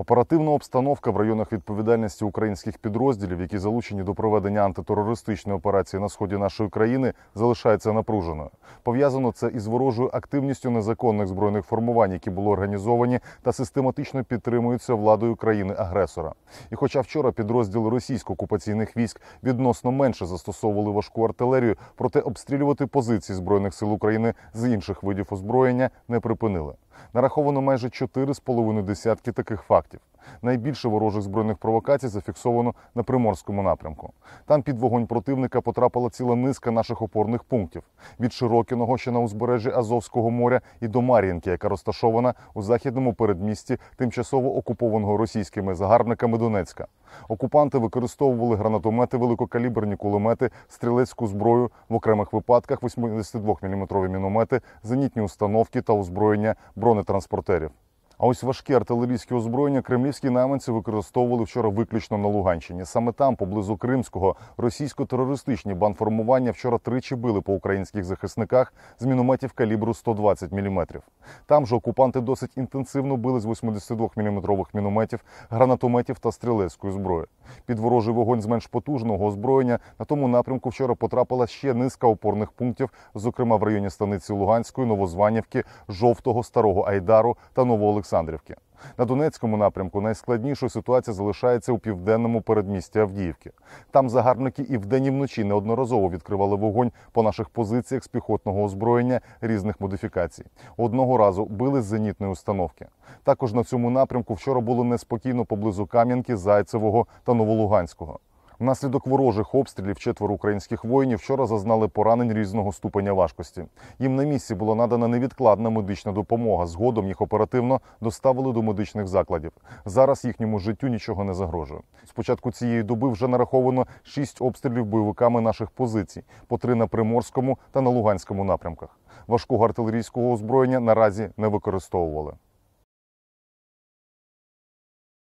Оперативна обстановка в районах відповідальності українських підрозділів, які залучені до проведення антитерористичної операції на сході нашої країни, залишається напруженою. Пов'язано це із ворожою активністю незаконних збройних формувань, які були організовані та систематично підтримуються владою країни-агресора. І хоча вчора підрозділи російсько-окупаційних військ відносно менше застосовували важку артилерію, проте обстрілювати позиції збройних сил України з інших видів озброєння не припинили. Нараховано майже 4,5 десятки таких фактів. Найбільше ворожих збройних провокацій зафіксовано на приморському напрямку. Там під вогонь противника потрапила ціла низка наших опорних пунктів від Широкіного, що на узбережжі Азовського моря, і до Мар'їнки, яка розташована у західному передмісті тимчасово окупованого російськими загарбниками Донецька. Окупанти використовували гранатомети, великокаліберні кулемети, стрілецьку зброю в окремих випадках 82-мм міномети, зенітні установки та озброєння бронетранспортерів. А ось важкі артилерійські озброєння кремлівські найманці використовували вчора виключно на Луганщині. Саме там, поблизу Кримського, російсько-терористичні бандформування вчора тричі били по українських захисниках з мінометів калібру 120 мм. Там же окупанти досить інтенсивно били з 82-мм мінометів, гранатометів та стрілецької зброї. Під ворожий вогонь з менш потужного озброєння на тому напрямку вчора потрапила ще низка опорних пунктів, зокрема в районі станиці Луганської, Новозванівки, Жовтого, Старого Айдару та Новоолександрівки. На Донецькому напрямку найскладнішою ситуація залишається у південному передмісті Авдіївки. Там загарбники і вдень, і вночі неодноразово відкривали вогонь по наших позиціях з піхотного озброєння різних модифікацій. Одного разу били з зенітної установки. Також на цьому напрямку вчора було неспокійно поблизу Кам'янки, Зайцевого та Новолуганського. Внаслідок ворожих обстрілів четверо українських воїнів вчора зазнали поранень різного ступеня важкості. Їм на місці була надана невідкладна медична допомога. Згодом їх оперативно доставили до медичних закладів. Зараз їхньому життю нічого не загрожує. З початку цієї доби вже нараховано шість обстрілів бойовиками наших позицій: по три на приморському та на луганському напрямках. Важкого артилерійського озброєння наразі не використовували.